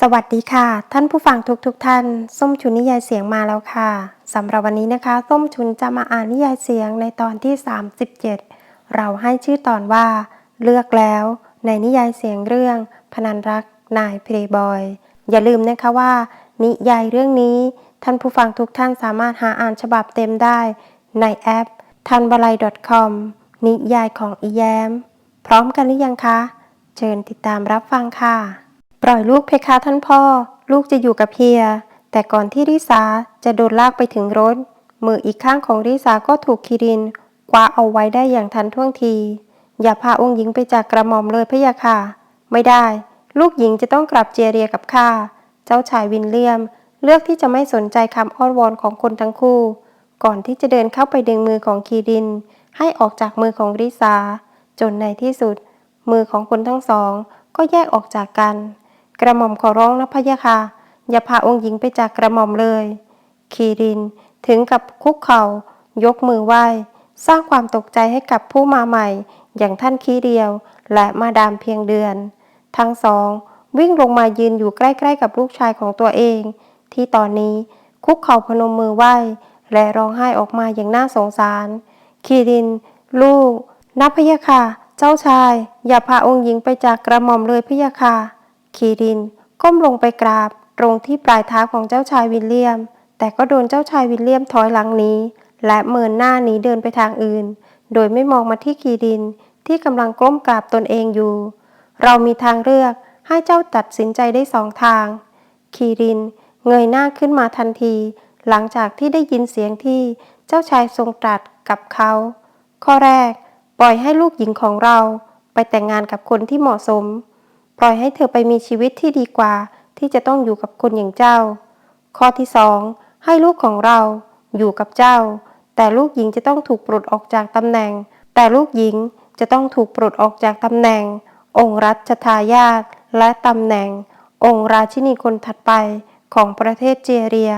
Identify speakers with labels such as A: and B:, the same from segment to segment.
A: สวัสดีค่ะ ท่านผู้ฟังทุกทุกๆท่าน ส้มชุนนิยายเสียงมาแล้วค่ะสำหรับวันนี้นะคะ ส้มชุนจะมาอ่านนิยายเสียงในตอนที่ 37 เราให้ชื่อตอนว่า เลือกแล้วในนิยายเสียงเรื่อง พนันรักนายเพลย์บอย อย่าลืมนะคะว่า นิยายเรื่องนี้ ท่านผู้ฟังทุกท่านสามารถหาอ่านฉบับเต็มได้ในแอปทันบ l a i .com นิยายของอีแยม พร้อมกันหรือยังคะ เชิญติดตามรับฟังค่ะ ปล่อยลูกเพคะท่านพ่อ ลูกจะอยู่กับเฮีย แต่ก่อนที่ริสาจะโดนลากไปถึงรถ มืออีกข้างของริสาก็ถูกคิรินคว้าเอาไว้ได้อย่างทันท่วงที อย่าพาองค์หญิงไปจากกระหม่อมเลยพะยะค่ะ ไม่ได้ ลูกหญิงจะต้องกลับเจเรียกับข้า เจ้าชายวินเลียม เลือกที่จะไม่สนใจคำอ้อนวอนของคนทั้งคู่ ก่อนที่จะเดินเข้าไปดึงมือของคีริน ให้ออกจากมือของริสาจนในที่สุด มือของคนทั้งสองก็แยกออกจากกัน กระหม่อมขอร้องนะพะยะค่ะ อย่าพาองค์หญิงไปจากกระหม่อมเลย คีรินถึงกับคุกเข่า ยกมือไหว้ สร้างความตกใจให้กับผู้มาใหม่ อย่างท่านคีเดียว และมาดามเพียงเดือน ทั้งสอง วิ่งลงมายืนอยู่ใกล้ๆกับลูกชายของตัวเอง ที่ตอนนี้คุกเข่าพนมมือไหว้ และร้องไห้ออกมาอย่างน่าสงสาร คีริน ลูกนับพะยะค่ะ เจ้าชาย อย่าพาองค์หญิงไปจากกระหม่อมเลยพะยะค่ะ คีริน ก้มลงไปกราบ ตรงที่ปลายเท้าของเจ้าชายวิลเลียม แต่ก็โดนเจ้าชายวิลเลียมถอยหลังนี้ และเมินหน้านี้เดินไปทางอื่น โดยไม่มองมาที่คีรินที่กำลังก้มกราบตนเองอยู่ เรามีทางเลือกให้เจ้าตัดสินใจได้สองทาง คีริน เงยหน้าขึ้นมาทันที หลังจากที่ได้ยินเสียงที่เจ้าชายทรงตรัสกับเขา ข้อแรก ปล่อยให้ลูกหญิงของเรา ไปแต่งงานกับคนที่เหมาะสม ปล่อยให้เธอไปมีชีวิตที่ดีกว่า ที่จะต้องอยู่กับคนอย่างเจ้า ข้อที่สองให้ลูกของเราอยู่กับเจ้า แต่ลูกหญิงจะต้องถูกปลดออกจากตำแหน่ง แต่ลูกหญิงจะต้องถูกปลดออกจากตำแหน่ง องค์รัชทายาทและตำแหน่ง องค์ราชินีคนถัดไปของประเทศเจเรีย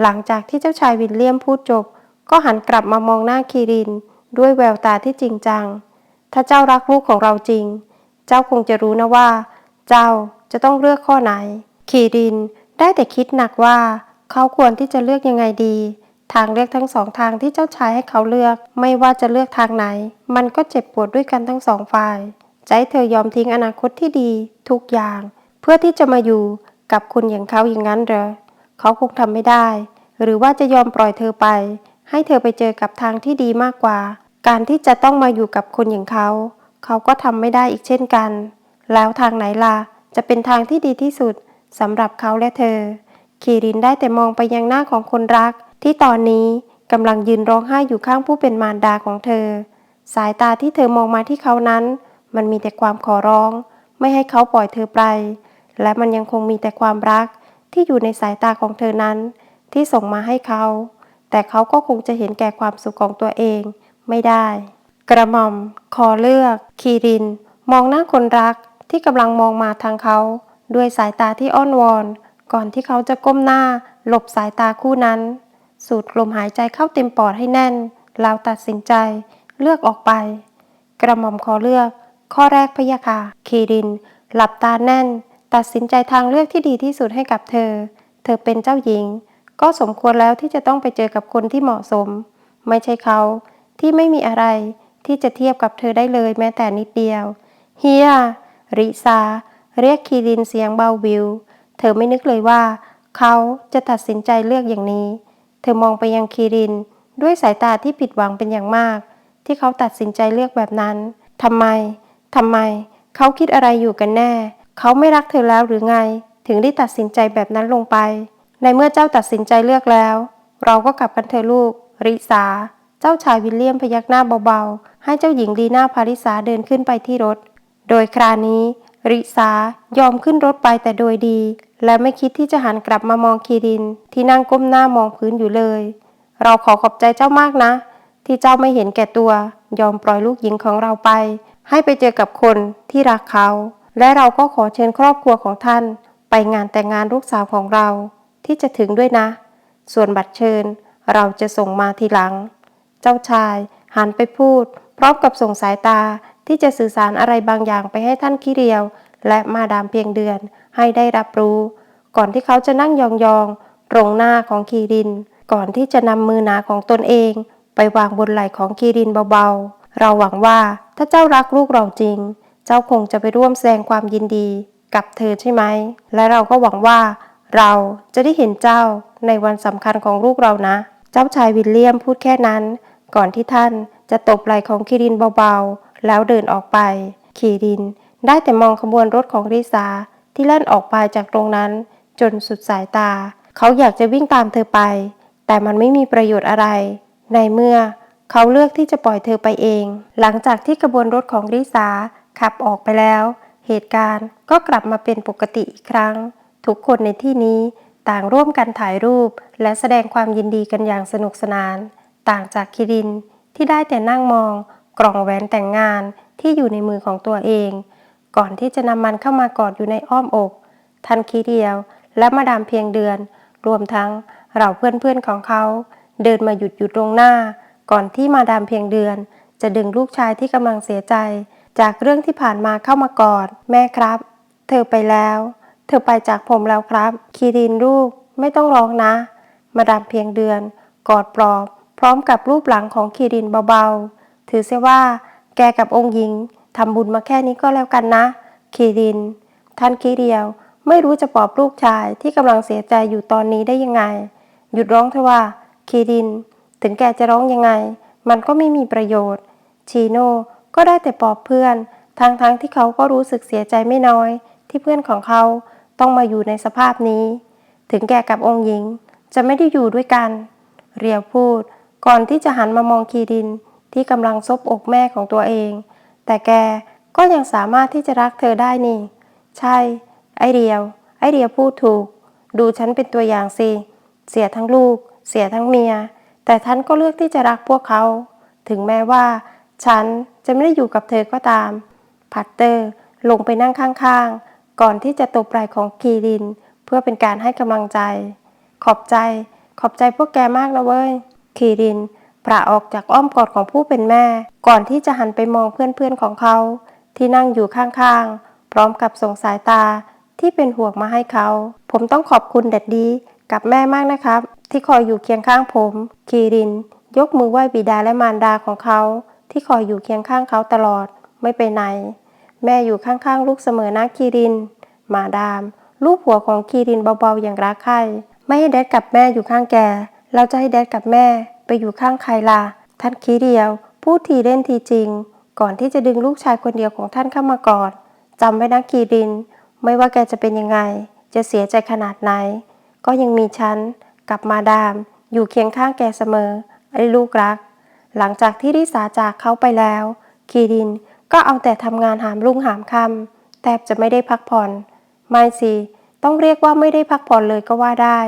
A: หลังจากที่เจ้าชายวิลเลียมพูดจบ ก็หันกลับมามองหน้าคีริน ด้วยแววตาที่จริงจัง ถ้าเจ้ารักลูกของเราจริง เจ้าคงจะรู้นะว่า เจ้าจะต้องเลือกข้อไหนคีรินได้แต่คิดหนักว่า เขาควรที่จะเลือกยังไงดี ทางเลือกทั้งสองทางที่เจ้าชายให้เขาเลือก ไม่ว่าจะเลือกทางไหน มันก็เจ็บปวดด้วยกันทั้งสองฝ่ายให้เธอยอมทิ้งอนาคตที่ดี ทุกอย่าง เพื่อที่จะมาอยู่กับคนอย่างเขาอย่างนั้นเหรอเขาคงทำไม่ได้ หรือว่าจะยอมปล่อยเธอไป ให้เธอไปเจอกับทางที่ดีมากกว่า การที่จะต้องมาอยู่กับคนอย่างเขา เขาก็ทำไม่ได้อีกเช่นกัน แล้วทางไหนล่ะจะเป็นทางที่ดีที่สุดสำหรับเขาและเธอ คีรินได้แต่มองไปยังหน้าของคนรัก ที่ตอนนี้กำลังยืนร้องไห้อยู่ข้างผู้เป็นมารดาของเธอ สายตาที่เธอมองมาที่เขานั้น มันมีแต่ความขอร้อง ไม่ให้เขาปล่อยเธอไป และมันยังคงมีแต่ความรักที่อยู่ในสายตาของเธอนั้น ที่ส่งมาให้เขา แต่เขาก็คงจะเห็นแก่ความสุขของตัวเองไม่ได้ กระหม่อมขอเลือก คีริน มองหน้าคนรักที่กำลังมองมาทางเขา ด้วยสายตาที่อ้อนวอน ก่อนที่เขาจะก้มหน้า หลบสายตาคู่นั้น สูดลมหายใจเข้าเต็มปอดให้แน่นแล้วตัดสินใจ เลือกออกไป กระหม่อมขอเลือก ข้อแรกพยะค่ะ คีริน หลับตาแน่น ตัดสินใจทางเลือกที่ดีที่สุดให้กับเธอ เธอเป็นเจ้าหญิง ก็สมควรแล้วที่จะต้องไปเจอกับคนที่เหมาะสม ไม่ใช่เขาที่ไม่มีอะไร ที่จะเทียบกับเธอได้เลยแม้แต่นิดเดียว เฮีย ริซา เรียกคีรินเสียงเบาวิว เธอไม่นึกเลยว่า เขาจะตัดสินใจเลือกอย่างนี้ เธอมองไปยังคีริน ด้วยสายตาที่ผิดหวังเป็นอย่างมาก ที่เขาตัดสินใจเลือกแบบนั้นทำไมทำไม เขาคิดอะไรอยู่กันแน่ เขาไม่รักเธอแล้วหรือไง ถึงได้ตัดสินใจแบบนั้นลงไป ในเมื่อเจ้าตัดสินใจเลือกแล้ว เราก็กลับกันเถอะลูก ริสา เจ้าชายวิลเลียมพยักหน้าเบาๆ ให้เจ้าหญิงลีน่าพาริสาเดินขึ้นไปที่รถ โดยคราวนี้ ริสายอมขึ้นรถไปแต่โดยดี และไม่คิดที่จะหันกลับมามองคีริน ที่นั่งก้มหน้ามองพื้นอยู่เลย เราขอขอบใจเจ้ามากนะ ที่เจ้าไม่เห็นแก่ตัว ยอมปล่อยลูกหญิงของเราไป ให้ไปเจอกับคนที่รักเขา และเราก็ขอเชิญครอบครัวของท่าน ไปงานแต่งงานลูกสาวของเรา ที่จะถึงด้วยนะ ส่วนบัตรเชิญเราจะส่งมาทีหลัง เจ้าชายหันไปพูด พร้อมกับส่งสายตาที่จะสื่อสารอะไรบางอย่างไปให้ท่านคิเรียว และมาดามเพียงเดือนให้ได้รับรู้ ก่อนที่เขาจะนั่งยองๆตรงหน้าของคีริน ก่อนที่จะนำมือหนาของตนเอง ไปวางบนไหล่ของคีรินเบาๆ เราหวังว่าถ้าเจ้ารักลูกเราจริง เจ้าคงจะไปร่วมแสดงความยินดีกับเธอใช่ไหม และเราก็หวังว่า เราจะได้เห็นเจ้าในวันสำคัญของลูกเรานะ เจ้าชายวิลเลียมพูดแค่นั้น ก่อนที่ท่านจะตบไหล่ของคีรินเบาๆ แล้วเดินออกไป คีรินได้แต่มองขบวนรถของริสาที่แล่นออกไปจากตรงนั้นจนสุดสายตา เขาอยากจะวิ่งตามเธอไป แต่มันไม่มีประโยชน์อะไร ในเมื่อเขาเลือกที่จะปล่อยเธอไปเอง หลังจากที่ขบวนรถของริสาขับออกไปแล้ว เหตุการณ์ก็กลับมาเป็นปกติอีกครั้ง ทุกคนในที่นี้ต่างร่วมกันถ่ายรูป และแสดงความยินดีกันอย่างสนุกสนาน ต่างจากคิรินที่ได้แต่นั่งมองกล่องแหวนแต่งงานที่อยู่ในมือของตัวเอง ก่อนที่จะนำมันเข้ามากอดอยู่ในอ้อมอก ทันทีเดียวและมาดามเพียงเดือน รวมทั้งเราเพื่อนๆของเขา เดินมาหยุดอยู่ตรงหน้า ก่อนที่มาดามเพียงเดือน จะดึงลูกชายที่กำลังเสียใจ จากเรื่องที่ผ่านมาเข้ามากอด แม่ครับ เธอไปแล้ว เธอไปจากผมแล้วครับ คีรินลูกไม่ต้องร้องนะ มาดามเพียงเดือน กอดปลอบ ร้อมกับรูปหลังของคีรินเบาๆ ถือเสียว่า แกกับองค์หญิงทำบุญมาแค่นี้ก็แล้วกันนะ คีริน ท่านคีเดียว ไม่รู้จะปลอบลูกชายที่กำลังเสียใจอยู่ตอนนี้ได้ยังไง หยุดร้องเถอะว่า คีริน ถึงแกจะร้องยังไง มันก็ไม่มีประโยชน์ ชีโน่ก็ได้แต่ปลอบเพื่อน ทั้งๆทที่เขาก็รู้สึกเสียใจไม่น้อย ที่เพื่อนของเขาต้องมาอยู่ในสภาพนี้ ถึงแกกับองค์หญิงจะไม่ได้อยู่ด้วยกัน เรียวพูด ก่อนที่จะหันมามองคีรินที่กำลังซบอกแม่ของตัวเอง แต่แกก็ยังสามารถที่จะรักเธอได้นี่ ใช่ ไอเดียว ไอเดียวพูดถูก ดูฉันเป็นตัวอย่างสิ เสียทั้งลูก เสียทั้งเมีย แต่ฉันก็เลือกที่จะรักพวกเขา ถึงแม้ว่า ฉันจะไม่ได้อยู่กับเธอก็ตาม พัตเตอร์ลงไปนั่งข้างๆ ก่อนที่จะตบไหล่ของคีริน เพื่อเป็นการให้กำลังใจ ขอบใจ ขอบใจพวกแกมากนะเว้ย คีรินปราออกจากอ้อมกอดของผู้เป็นแม่ ก่อนที่จะหันไปมองเพื่อนๆของเขา ที่นั่งอยู่ข้างๆ พร้อมกับส่งสายตาที่เป็นห่วงมาให้เขา ผมต้องขอบคุณแดดดีกับแม่มากนะครับ ที่คอยอยู่เคียงข้างผม คีริน ยกมือไหว้บิดาและมารดาของเขา ที่คอยอยู่เคียงข้างเขาตลอดไม่ไปไหน แม่อยู่ข้างๆ ลูกเสมอนะคีริน มาดาม ลูกหัวของคีรินเบาๆอย่างรักใคร่ไม่ให้แดดกับแม่อยู่ข้างแก เราจะให้แดดกับแม่ไปอยู่ข้างใครล่ะท่านคีเดียว พูดทีเล่นทีจริง ก่อนที่จะดึงลูกชายคนเดียวของท่านเข้ามากอดจำไว้นะคีริน ไม่ว่าแกจะเป็นยังไง จะเสียใจขนาดไหน ก็ยังมีฉันกับมาดาม อยู่เคียงข้างแกเสมอไอ้ลูกรัก หลังจากที่ริสาจากเขาไปแล้ว คีรินก็เอาแต่ทำงานหามรุ่งหามค่ำแทบจะไม่ได้พักผ่อน ไม่สิ ต้องเรียกว่าไม่ได้พักผ่อนเลยก็ว่าได้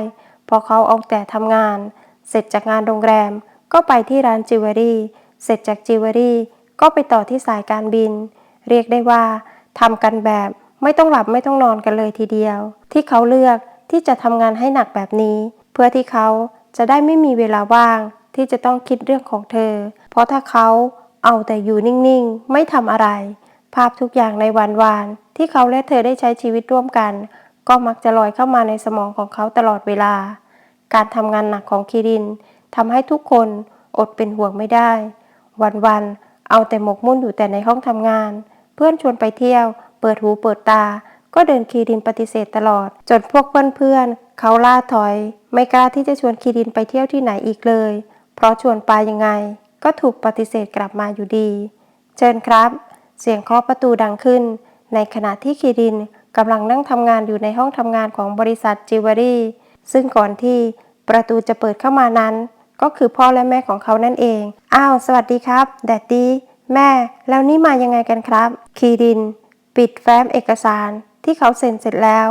A: พราะเขาเอาแต่ทำงาน เสร็จจากงานโรงแรม ก็ไปที่ร้านจิวเวลรี่ เสร็จจากจิวเวลรี่ก็ไปต่อที่สายการบิน เรียกได้ว่าทำกันแบบไม่ต้องหลับไม่ต้องนอนกันเลยทีเดียว ที่เขาเลือกที่จะทำงานให้หนักแบบนี้ เพื่อที่เขาจะได้ไม่มีเวลาว่าง ที่จะต้องคิดเรื่องของเธอ เพราะถ้าเขาเอาแต่อยู่นิ่งๆ ไม่ทำอะไร ภาพทุกอย่างในวันวานที่เขาและเธอได้ใช้ชีวิตร่วมกัน ก็มักจะลอยเข้ามาในสมองของเขาตลอดเวลา การทำงานหนักของคิรินทำให้ทุกคนอดเป็นห่วงไม่ได้ วันๆเอาแต่หมกมุ่นอยู่แต่ในห้องทำงาน เพื่อนชวนไปเที่ยว เปิดหูเปิดตา ก็เดินคีรินปฏิเสธตลอด จนพวกเพื่อนๆเขาล่าถอย ไม่กล้าที่จะชวนคีรินไปเที่ยวที่ไหนอีกเลย เพราะชวนไปยังไง ก็ถูกปฏิเสธกลับมาอยู่ดี เชิญครับ เสียงเคาะประตูดังขึ้น ในขณะที่คีรินกำลังนั่งทำงานอยู่ในห้องทำงานของบริษัทจิวเวลรี่ ซึ่งก่อนที่ประตูจะเปิดเข้ามานั้น ก็คือพ่อและแม่ของเขานั่นเอง อ้าว สวัสดีครับแดดดี้แม่ แล้วนี่มายังไงกันครับ คีริน ปิดแฟ้มเอกสารที่เขาเซ็นเสร็จแล้ว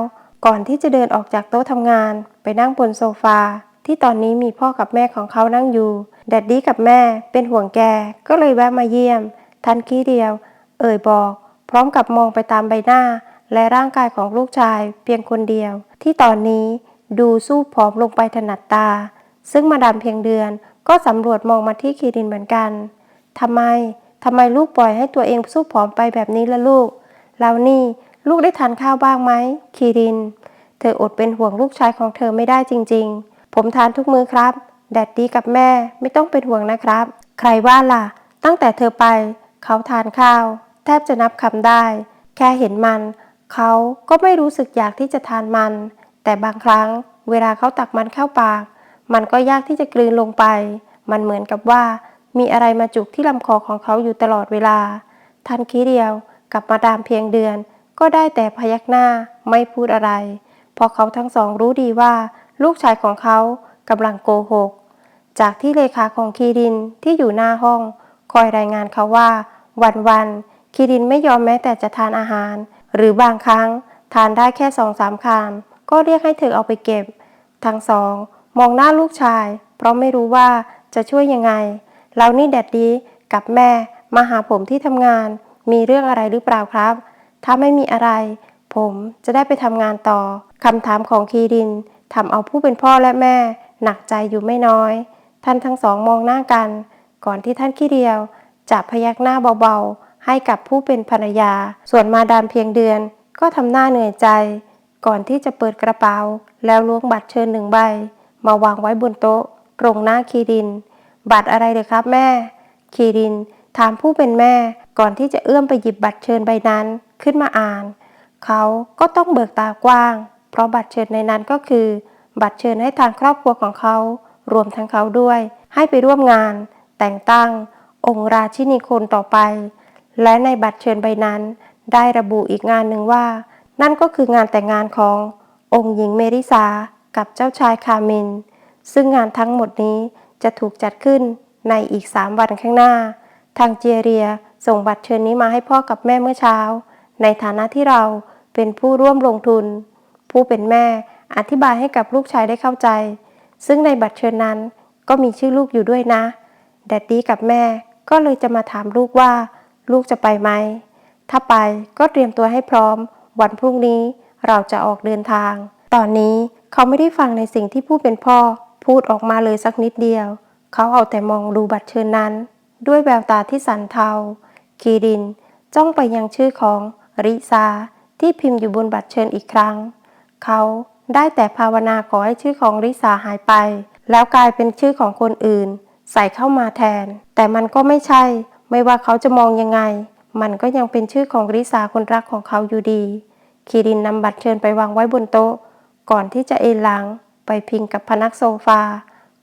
A: ก่อนที่จะเดินออกจากโต๊ะทำงาน ไปนั่งบนโซฟา ที่ตอนนี้มีพ่อกับแม่ของเขานั่งอยู่ แดดดี้กับแม่เป็นห่วงแก ก็เลยแวะมาเยี่ยม ทันทีเดียว เอ่ยบอก พร้อมกับมองไปตามใบหน้า และร่างกายของลูกชายเพียงคนเดียว ที่ตอนนี้ ดูสู้ผอมลงไปถนัดตา ซึ่งมาดามเพียงเดือนก็สำรวจมองมาที่คีรินเหมือนกันทำไมทำไมลูกปล่อยให้ตัวเองสู้ผอมไปแบบนี้ละลูกแล้วนี่ลูกได้ทานข้าวบ้างไหมคีริน เธออดเป็นห่วงลูกชายของเธอไม่ได้จริง ๆ ผมทานทุกมื้อครับ แดดดีกับแม่ไม่ต้องเป็นห่วงนะครับ ใครว่าล่ะ ตั้งแต่เธอไป เขาทานข้าว แทบจะนับคำได้ แค่เห็นมัน เขาก็ไม่รู้สึกอยากที่จะทานมัน แต่บางครั้งเวลาเขาตักมันเข้าปาก มันก็ยากที่จะกลืนลงไป มันเหมือนกับว่า มีอะไรมาจุกที่ลำคอของเขาอยู่ตลอดเวลา ทันทีเดียวกับมาดามเพียงเดือน ก็ได้แต่พยักหน้าไม่พูดอะไร เพราะเขาทั้งสองรู้ดีว่า ลูกชายของเขากำลังโกหก จากที่เลขาของคีรินที่อยู่หน้าห้อง คอยรายงานเขาว่า วันๆคีรินไม่ยอมแม้แต่จะทานอาหาร หรือบางครั้งทานได้แค่สองสามคำ ก็เรียกให้เธอเอาไปเก็บ ทั้งสองมองหน้าลูกชาย เพราะไม่รู้ว่าจะช่วยยังไงแล้วนี่แดดดีกับแม่มาหาผมที่ทำงาน มีเรื่องอะไรหรือเปล่าครับ ถ้าไม่มีอะไร ผมจะได้ไปทำงานต่อคำถามของคีรินทำเอาผู้เป็นพ่อและแม่ หนักใจอยู่ไม่น้อย ท่านทั้งสองมองหน้ากัน ก่อนที่ท่านขี้เดียวจะพยักหน้าเบาๆ ให้กับผู้เป็นภรรยา ส่วนมาดามเพียงเดือนก็ทำหน้าเหนื่อยใจ ก่อนที่จะเปิดกระเป๋า แล้วล้วงบัตรเชิญหนึ่งใบ มาวางไว้บนโต๊ะ ตรงหน้าคีริน บัตรอะไรเลยครับแม่ คีริน ถามผู้เป็นแม่ ก่อนที่จะเอื้อมไปหยิบบัตรเชิญใบนั้นขึ้นมาอ่าน เขาก็ต้องเบิกตากว้าง เพราะบัตรเชิญในนั้นก็คือ บัตรเชิญให้ทางครอบครัวของเขา รวมทั้งเขาด้วย ให้ไปร่วมงาน แต่งตั้ง องค์ราชินีคนต่อไป และในบัตรเชิญใบนั้น ได้ระบุอีกงานหนึ่งว่า นั่นก็คืองานแต่งงานขององค์หญิงเมริสากับเจ้าชายคาเมน ซึ่งงานทั้งหมดนี้จะถูกจัดขึ้นในอีก 3 วันข้างหน้า ทางเจเรียส่งบัตรเชิญนี้มาให้พ่อกับแม่เมื่อเช้า ในฐานะที่เราเป็นผู้ร่วมลงทุน ผู้เป็นแม่อธิบายให้กับลูกชายได้เข้าใจ ซึ่งในบัตรเชิญนั้นก็มีชื่อลูกอยู่ด้วยนะ แดดดี้กับแม่ก็เลยจะมาถามลูกว่า ลูกจะไปไหม ถ้าไปก็เตรียมตัวให้พร้อม วันพรุ่งนี้เราจะออกเดินทาง ตอนนี้เขาไม่ได้ฟังในสิ่งที่ผู้เป็นพ่อ พูดออกมาเลยสักนิดเดียว เขาเอาแต่มองดูบัตรเชิญนั้น ด้วยแววตาที่สันเทา คีริน จ้องไปยังชื่อของริซาที่พิมพ์อยู่บนบัตรเชิญอีกครั้ง เขาได้แต่ภาวนาขอให้ชื่อของริซาหายไป แล้วกลายเป็นชื่อของคนอื่น ใส่เข้ามาแทน แต่มันก็ไม่ใช่ ไม่ว่าเขาจะมองยังไง มันก็ยังเป็นชื่อของริซาคนรักของเขาอยู่ดี คีรินนำบัตรเชิญไปวางไว้บนโต๊ะ ก่อนที่จะเอนหลัง ไปพิงกับพนักโซฟา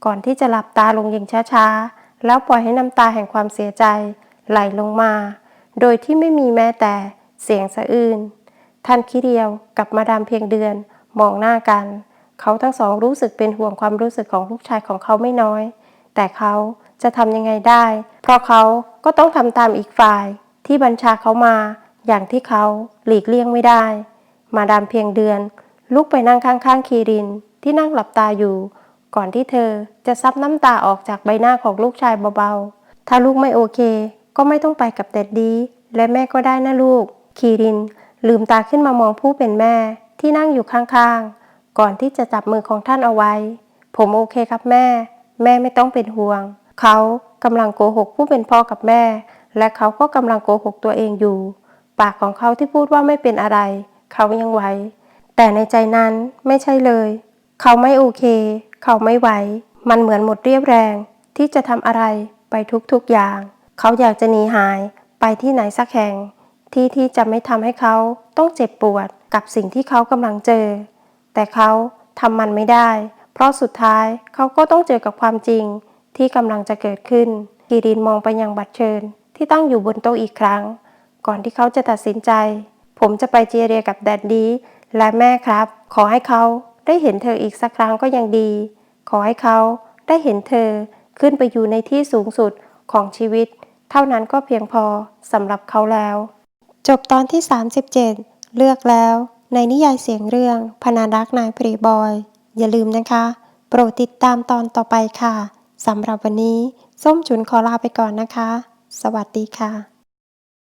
A: ก่อนที่จะหลับตาลงอย่างช้าๆ แล้วปล่อยให้น้ำตาแห่งความเสียใจ ไหลลงมา โดยที่ไม่มีแม้แต่เสียงสะอื้นท่านคิเดียวกับมาดามเพียงเดือนมองหน้ากัน เขาทั้งสองรู้สึกเป็นห่วงความรู้สึกของลูกชายของเขาไม่น้อย แต่เขาจะทำยังไงได้ เพราะเขาก็ต้องทำตามอีกฝ่าย ที่บัญชาเขามาอย่างที่เขาหลีกเลี่ยงไม่ได้ มาดามเพียงเดือน ลุกไปนั่งข้างๆคีรินที่นั่งหลับตาอยู่ ก่อนที่เธอจะซับน้ำตาออกจากใบหน้าของลูกชายเบาๆ ถ้าลูกไม่โอเค ก็ไม่ต้องไปกับเด็ดดีและแม่ก็ได้นะลูก คีริน ลืมตาขึ้นมามองผู้เป็นแม่ที่นั่งอยู่ข้างๆ ก่อนที่จะจับมือของท่านเอาไว้ ผมโอเคครับแม่ แม่ไม่ต้องเป็นห่วง เขากำลังโกหกผู้เป็นพ่อกับแม่ และเขาก็กำลังโกหกตัวเองอยู่ ปากของเขาที่พูดว่าไม่เป็นอะไร เขายังไหว แต่ในใจนั้นไม่ใช่เลย เขาไม่โอเค เขาไม่ไหว มันเหมือนหมดเรียบแรง ที่จะทำอะไรไปทุกๆอย่าง เขาอยากจะหนีหายไปที่ไหนสักแห่ง ที่ที่จะไม่ทำให้เขาต้องเจ็บปวดกับสิ่งที่เขากำลังเจอ แต่เขาทำมันไม่ได้ เพราะสุดท้ายเขาก็ต้องเจอกับความจริงที่กำลังจะเกิดขึ้นกีรินมองไปยังบัตรเชิญ ที่ตั้งอยู่บนโต๊ะอีกครั้ง ก่อนที่เขาจะตัดสินใจ ผมจะไปเจเรียกับแดดดี้และแม่ครับ ขอให้เขาได้เห็นเธออีกสักครั้งก็ยังดี ขอให้เขาได้เห็นเธอขึ้นไปอยู่ในที่สูงสุดของชีวิต เท่านั้นก็เพียงพอสำหรับเขาแล้ว จบตอนที่ 37 เลือกแล้ว ในนิยายเสียงเรื่องพนารักนายพรย์บอย อย่าลืมนะคะ โปรดติดตามตอนต่อไปค่ะสำหรับวันนี้ ส้มฉุนขอลาไปก่อนนะคะ สวัสดีค่ะ